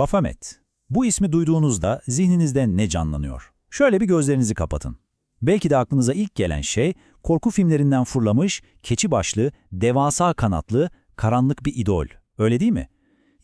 Baphomet. Bu ismi duyduğunuzda zihninizde ne canlanıyor? Şöyle bir gözlerinizi kapatın. Belki de aklınıza ilk gelen şey korku filmlerinden fırlamış, keçi başlı, devasa kanatlı, karanlık bir idol. Öyle değil mi?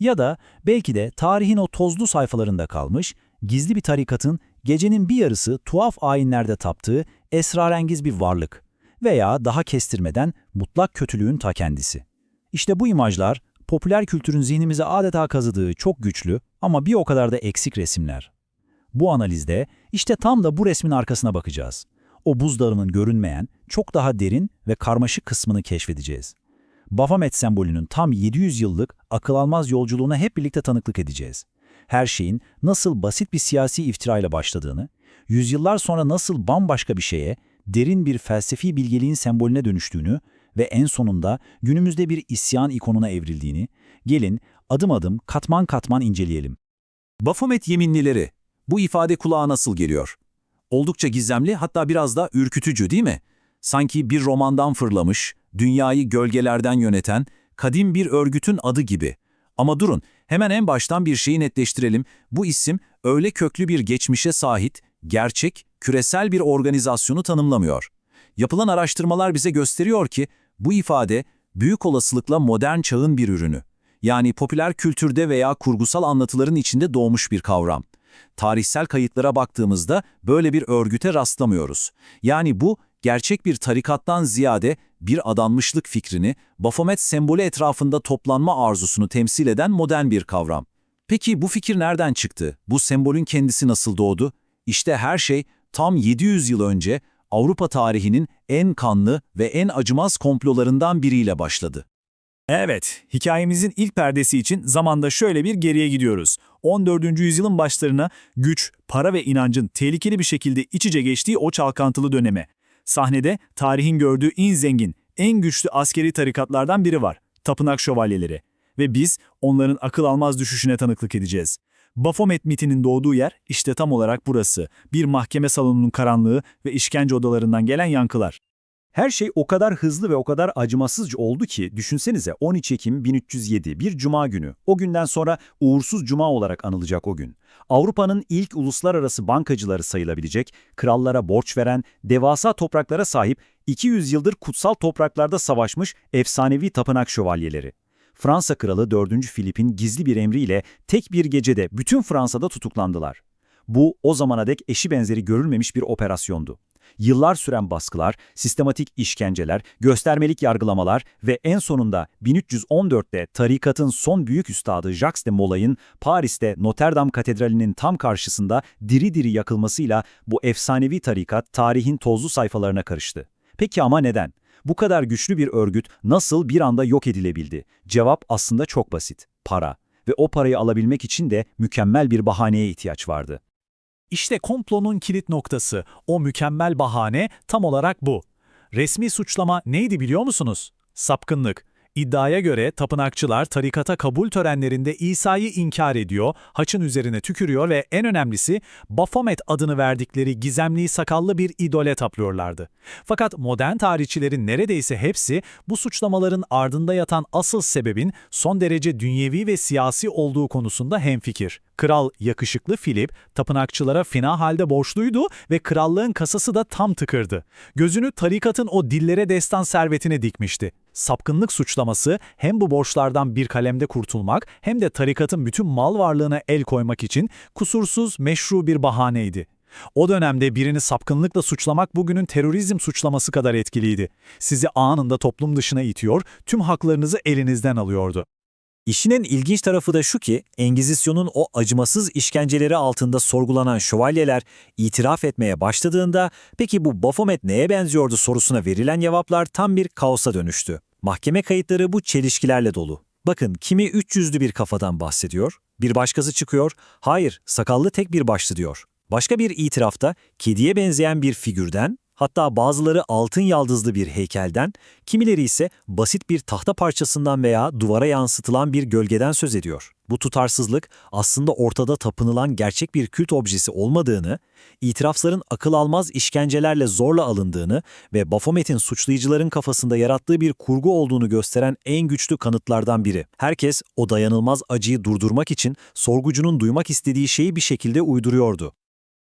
Ya da belki de tarihin o tozlu sayfalarında kalmış, gizli bir tarikatın gecenin bir yarısı tuhaf ayinlerde taptığı esrarengiz bir varlık veya daha kestirmeden mutlak kötülüğün ta kendisi. İşte bu imajlar popüler kültürün zihnimize adeta kazıdığı çok güçlü ama bir o kadar da eksik resimler. Bu analizde işte tam da bu resmin arkasına bakacağız. O buzdağının görünmeyen, çok daha derin ve karmaşık kısmını keşfedeceğiz. Baphomet sembolünün tam 700 yıllık akıl almaz yolculuğuna hep birlikte tanıklık edeceğiz. Her şeyin nasıl basit bir siyasi iftirayla başladığını, yüzyıllar sonra nasıl bambaşka bir şeye, derin bir felsefi bilgeliğin sembolüne dönüştüğünü ve en sonunda günümüzde bir isyan ikonuna evrildiğini, gelin adım adım katman katman inceleyelim. Baphomet yeminlileri. Bu ifade kulağa nasıl geliyor? Oldukça gizemli hatta biraz da ürkütücü değil mi? Sanki bir romandan fırlamış, dünyayı gölgelerden yöneten, kadim bir örgütün adı gibi. Ama durun, hemen en baştan bir şeyi netleştirelim. Bu isim öyle köklü bir geçmişe sahip, gerçek, küresel bir organizasyonu tanımlamıyor. Yapılan araştırmalar bize gösteriyor ki bu ifade büyük olasılıkla modern çağın bir ürünü. Yani popüler kültürde veya kurgusal anlatıların içinde doğmuş bir kavram. Tarihsel kayıtlara baktığımızda böyle bir örgüte rastlamıyoruz. Yani bu gerçek bir tarikattan ziyade bir adanmışlık fikrini, Baphomet sembolü etrafında toplanma arzusunu temsil eden modern bir kavram. Peki bu fikir nereden çıktı? Bu sembolün kendisi nasıl doğdu? İşte her şey tam 700 yıl önce Avrupa tarihinin en kanlı ve en acımaz komplolarından biriyle başladı. Evet, hikayemizin ilk perdesi için zamanda şöyle bir geriye gidiyoruz. 14. yüzyılın başlarına güç, para ve inancın tehlikeli bir şekilde iç içe geçtiği o çalkantılı döneme. Sahnede tarihin gördüğü en zengin, en güçlü askeri tarikatlardan biri var, tapınak şövalyeleri. Ve biz onların akıl almaz düşüşüne tanıklık edeceğiz. Baphomet mitinin doğduğu yer işte tam olarak burası. Bir mahkeme salonunun karanlığı ve işkence odalarından gelen yankılar. Her şey o kadar hızlı ve o kadar acımasızca oldu ki düşünsenize 13 Ekim 1307 bir cuma günü. O günden sonra uğursuz cuma olarak anılacak o gün. Avrupa'nın ilk uluslararası bankacıları sayılabilecek, krallara borç veren, devasa topraklara sahip 200 yıldır kutsal topraklarda savaşmış efsanevi tapınak şövalyeleri. Fransa kralı 4. Filip'in gizli bir emriyle tek bir gecede bütün Fransa'da tutuklandılar. Bu o zamana dek eşi benzeri görülmemiş bir operasyondu. Yıllar süren baskılar, sistematik işkenceler, göstermelik yargılamalar ve en sonunda 1314'te tarikatın son büyük üstadı Jacques de Molay'ın Paris'te Notre Dame Katedrali'nin tam karşısında diri diri yakılmasıyla bu efsanevi tarikat tarihin tozlu sayfalarına karıştı. Peki ama neden? Bu kadar güçlü bir örgüt nasıl bir anda yok edilebildi? Cevap aslında çok basit. Para. Ve o parayı alabilmek için de mükemmel bir bahaneye ihtiyaç vardı. İşte komplonun kilit noktası, o mükemmel bahane tam olarak bu. Resmi suçlama neydi biliyor musunuz? Sapkınlık. İddiaya göre tapınakçılar tarikata kabul törenlerinde İsa'yı inkar ediyor, haçın üzerine tükürüyor ve en önemlisi Baphomet adını verdikleri gizemli sakallı bir idole taplıyorlardı. Fakat modern tarihçilerin neredeyse hepsi bu suçlamaların ardında yatan asıl sebebin son derece dünyevi ve siyasi olduğu konusunda hemfikir. Kral yakışıklı Filip, tapınakçılara fena halde borçluydu ve krallığın kasası da tam tıkırdı. Gözünü tarikatın o dillere destan servetine dikmişti. Sapkınlık suçlaması hem bu borçlardan bir kalemde kurtulmak hem de tarikatın bütün mal varlığına el koymak için kusursuz, meşru bir bahaneydi. O dönemde birini sapkınlıkla suçlamak bugünün terörizm suçlaması kadar etkiliydi. Sizi anında toplum dışına itiyor, tüm haklarınızı elinizden alıyordu. İşin en ilginç tarafı da şu ki, Engizisyon'un o acımasız işkenceleri altında sorgulanan şövalyeler itiraf etmeye başladığında, peki bu Baphomet neye benziyordu sorusuna verilen cevaplar tam bir kaosa dönüştü. Mahkeme kayıtları bu çelişkilerle dolu. Bakın kimi üç yüzlü bir kafadan bahsediyor, bir başkası çıkıyor, hayır sakallı tek bir başlı diyor. Başka bir itirafta kediye benzeyen bir figürden, Hatta bazıları altın yaldızlı bir heykelden, kimileri ise basit bir tahta parçasından veya duvara yansıtılan bir gölgeden söz ediyor. Bu tutarsızlık aslında ortada tapınılan gerçek bir kült objesi olmadığını, itirafların akıl almaz işkencelerle zorla alındığını ve Baphomet'in suçlayıcıların kafasında yarattığı bir kurgu olduğunu gösteren en güçlü kanıtlardan biri. Herkes o dayanılmaz acıyı durdurmak için sorgucunun duymak istediği şeyi bir şekilde uyduruyordu.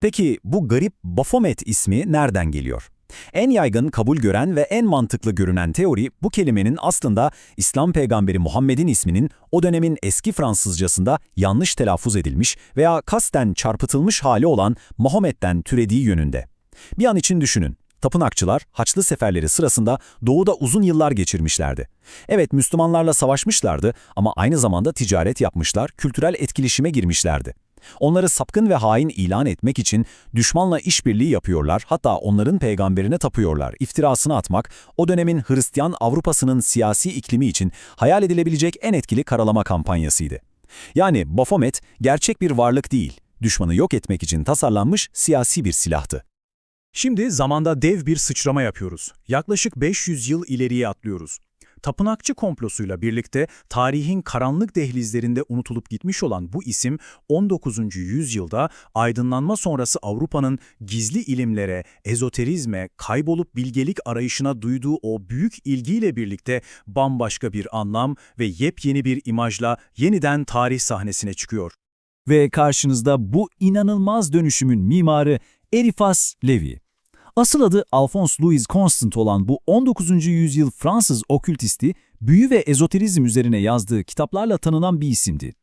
Peki bu garip Baphomet ismi nereden geliyor? En yaygın kabul gören ve en mantıklı görünen teori bu kelimenin aslında İslam peygamberi Muhammed'in isminin o dönemin eski Fransızcasında yanlış telaffuz edilmiş veya kasten çarpıtılmış hali olan Mahomet'ten türediği yönünde. Bir an için düşünün. Tapınakçılar Haçlı seferleri sırasında doğuda uzun yıllar geçirmişlerdi. Evet Müslümanlarla savaşmışlardı ama aynı zamanda ticaret yapmışlar, kültürel etkileşime girmişlerdi. Onları sapkın ve hain ilan etmek için düşmanla işbirliği yapıyorlar, hatta onların peygamberine tapıyorlar. İftirasını atmak, o dönemin Hristiyan Avrupa'sının siyasi iklimi için hayal edilebilecek en etkili karalama kampanyasıydı. Yani Baphomet gerçek bir varlık değil, düşmanı yok etmek için tasarlanmış siyasi bir silahtı. Şimdi zamanda dev bir sıçrama yapıyoruz. Yaklaşık 500 yıl ileriye atlıyoruz. Tapınakçı komplosuyla birlikte tarihin karanlık dehlizlerinde unutulup gitmiş olan bu isim 19. yüzyılda aydınlanma sonrası Avrupa'nın gizli ilimlere, ezoterizme, kaybolup bilgelik arayışına duyduğu o büyük ilgiyle birlikte bambaşka bir anlam ve yepyeni bir imajla yeniden tarih sahnesine çıkıyor. Ve karşınızda bu inanılmaz dönüşümün mimarı Eliphas Levi. Asıl adı Alphonse Louis Constant olan bu 19. yüzyıl Fransız okültisti, büyü ve ezoterizm üzerine yazdığı kitaplarla tanınan bir isimdi.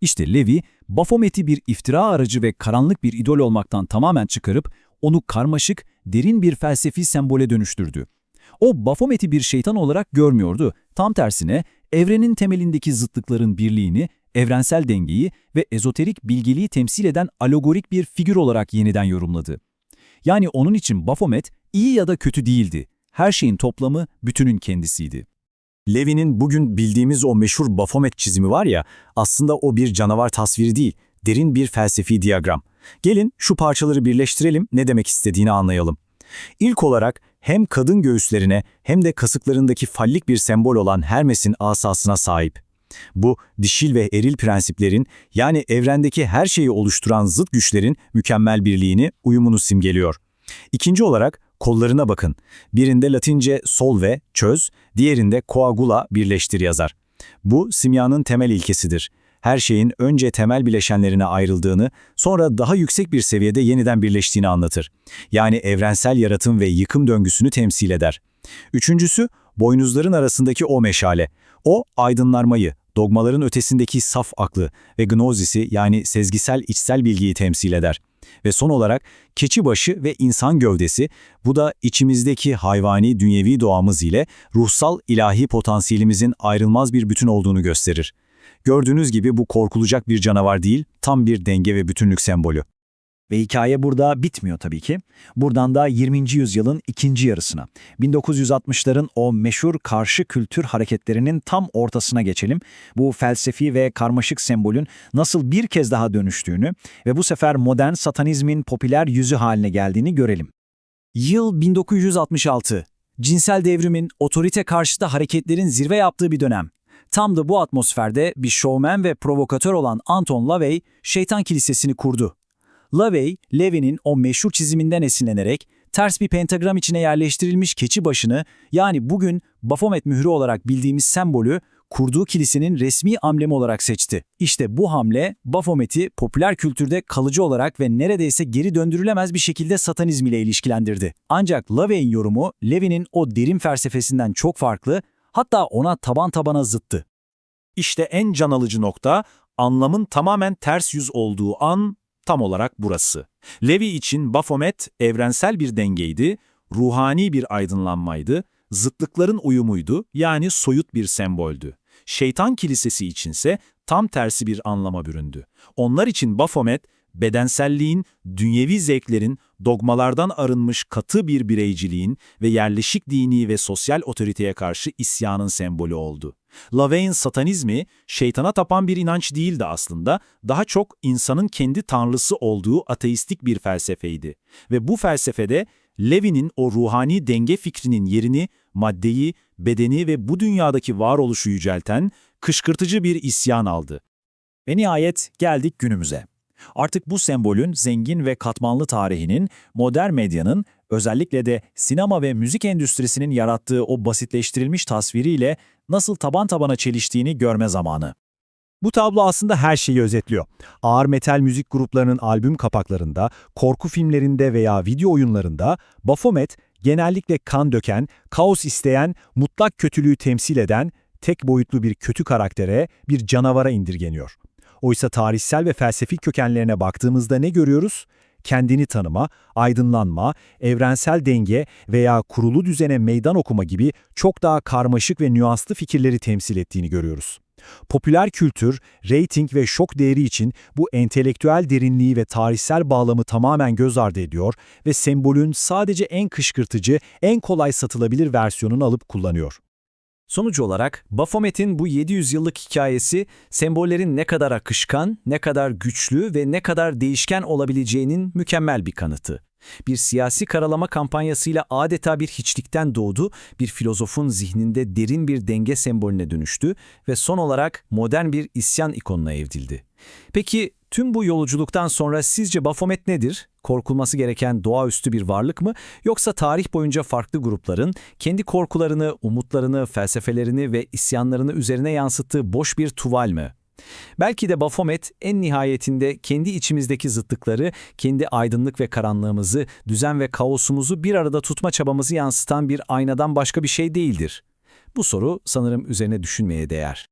İşte Levi, Baphomet'i bir iftira aracı ve karanlık bir idol olmaktan tamamen çıkarıp onu karmaşık, derin bir felsefi sembole dönüştürdü. O Baphomet'i bir şeytan olarak görmüyordu. Tam tersine evrenin temelindeki zıtlıkların birliğini, evrensel dengeyi ve ezoterik bilgeliği temsil eden alegorik bir figür olarak yeniden yorumladı. Yani onun için Baphomet iyi ya da kötü değildi. Her şeyin toplamı bütünün kendisiydi. Levi'nin bugün bildiğimiz o meşhur Baphomet çizimi var ya, aslında o bir canavar tasviri değil, derin bir felsefi diyagram. Gelin şu parçaları birleştirelim, ne demek istediğini anlayalım. İlk olarak hem kadın göğüslerine hem de kasıklarındaki fallik bir sembol olan Hermes'in asasına sahip. Bu, dişil ve eril prensiplerin, yani evrendeki her şeyi oluşturan zıt güçlerin mükemmel birliğini, uyumunu simgeliyor. İkinci olarak kollarına bakın. Birinde Latince sol ve çöz, diğerinde coagula birleştir yazar. Bu simyanın temel ilkesidir. Her şeyin önce temel bileşenlerine ayrıldığını, sonra daha yüksek bir seviyede yeniden birleştiğini anlatır. Yani evrensel yaratım ve yıkım döngüsünü temsil eder. Üçüncüsü, boynuzların arasındaki o meşale. O, aydınlarmayı, dogmaların ötesindeki saf aklı ve gnozisi yani sezgisel içsel bilgiyi temsil eder. Ve son olarak keçi başı ve insan gövdesi, bu da içimizdeki hayvani dünyevi doğamız ile ruhsal ilahi potansiyelimizin ayrılmaz bir bütün olduğunu gösterir. Gördüğünüz gibi bu korkulacak bir canavar değil, tam bir denge ve bütünlük sembolü. Ve hikaye burada bitmiyor tabii ki. Buradan da 20. yüzyılın ikinci yarısına, 1960'ların o meşhur karşı kültür hareketlerinin tam ortasına geçelim. Bu felsefi ve karmaşık sembolün nasıl bir kez daha dönüştüğünü ve bu sefer modern satanizmin popüler yüzü haline geldiğini görelim. Yıl 1966. Cinsel devrimin, otorite karşıtı hareketlerin zirve yaptığı bir dönem. Tam da bu atmosferde bir şovmen ve provokatör olan Anton LaVey, Şeytan Kilisesi'ni kurdu. LaVey, Levi'nin o meşhur çiziminden esinlenerek ters bir pentagram içine yerleştirilmiş keçi başını yani bugün Baphomet mührü olarak bildiğimiz sembolü kurduğu kilisenin resmi amblemi olarak seçti. İşte bu hamle Baphomet'i popüler kültürde kalıcı olarak ve neredeyse geri döndürülemez bir şekilde satanizm ile ilişkilendirdi. Ancak LaVey'in yorumu Levi'nin o derin felsefesinden çok farklı, hatta ona taban tabana zıttı. İşte en can alıcı nokta, anlamın tamamen ters yüz olduğu an tam olarak burası. Levi için Baphomet evrensel bir dengeydi, ruhani bir aydınlanmaydı, zıtlıkların uyumuydu yani soyut bir semboldü. Şeytan kilisesi içinse tam tersi bir anlama büründü. Onlar için Baphomet, bedenselliğin, dünyevi zevklerin, dogmalardan arınmış katı bir bireyciliğin ve yerleşik dini ve sosyal otoriteye karşı isyanın sembolü oldu. Laveyne satanizmi, şeytana tapan bir inanç değildi aslında, daha çok insanın kendi tanrısı olduğu ateistik bir felsefeydi. Ve bu felsefede Levi'nin o ruhani denge fikrinin yerini maddeyi, bedeni ve bu dünyadaki varoluşu yücelten kışkırtıcı bir isyan aldı. Ve nihayet geldik günümüze. Artık bu sembolün zengin ve katmanlı tarihinin, modern medyanın, özellikle de sinema ve müzik endüstrisinin yarattığı o basitleştirilmiş tasviriyle nasıl taban tabana çeliştiğini görme zamanı. Bu tablo aslında her şeyi özetliyor. Ağır metal müzik gruplarının albüm kapaklarında, korku filmlerinde veya video oyunlarında Baphomet genellikle kan döken, kaos isteyen, mutlak kötülüğü temsil eden tek boyutlu bir kötü karaktere, bir canavara indirgeniyor. Oysa tarihsel ve felsefi kökenlerine baktığımızda ne görüyoruz? Kendini tanıma, aydınlanma, evrensel denge veya kurulu düzene meydan okuma gibi çok daha karmaşık ve nüanslı fikirleri temsil ettiğini görüyoruz. Popüler kültür, reyting ve şok değeri için bu entelektüel derinliği ve tarihsel bağlamı tamamen göz ardı ediyor ve sembolün sadece en kışkırtıcı, en kolay satılabilir versiyonunu alıp kullanıyor. Sonuç olarak Baphomet'in bu 700 yıllık hikayesi sembollerin ne kadar akışkan, ne kadar güçlü ve ne kadar değişken olabileceğinin mükemmel bir kanıtı. Bir siyasi karalama kampanyasıyla adeta bir hiçlikten doğdu, bir filozofun zihninde derin bir denge sembolüne dönüştü ve son olarak modern bir isyan ikonuna evrildi. Peki tüm bu yolculuktan sonra sizce Baphomet nedir? Korkulması gereken doğaüstü bir varlık mı? Yoksa tarih boyunca farklı grupların kendi korkularını, umutlarını, felsefelerini ve isyanlarını üzerine yansıttığı boş bir tuval mi? Belki de Baphomet en nihayetinde kendi içimizdeki zıtlıkları, kendi aydınlık ve karanlığımızı, düzen ve kaosumuzu bir arada tutma çabamızı yansıtan bir aynadan başka bir şey değildir. Bu soru sanırım üzerine düşünmeye değer.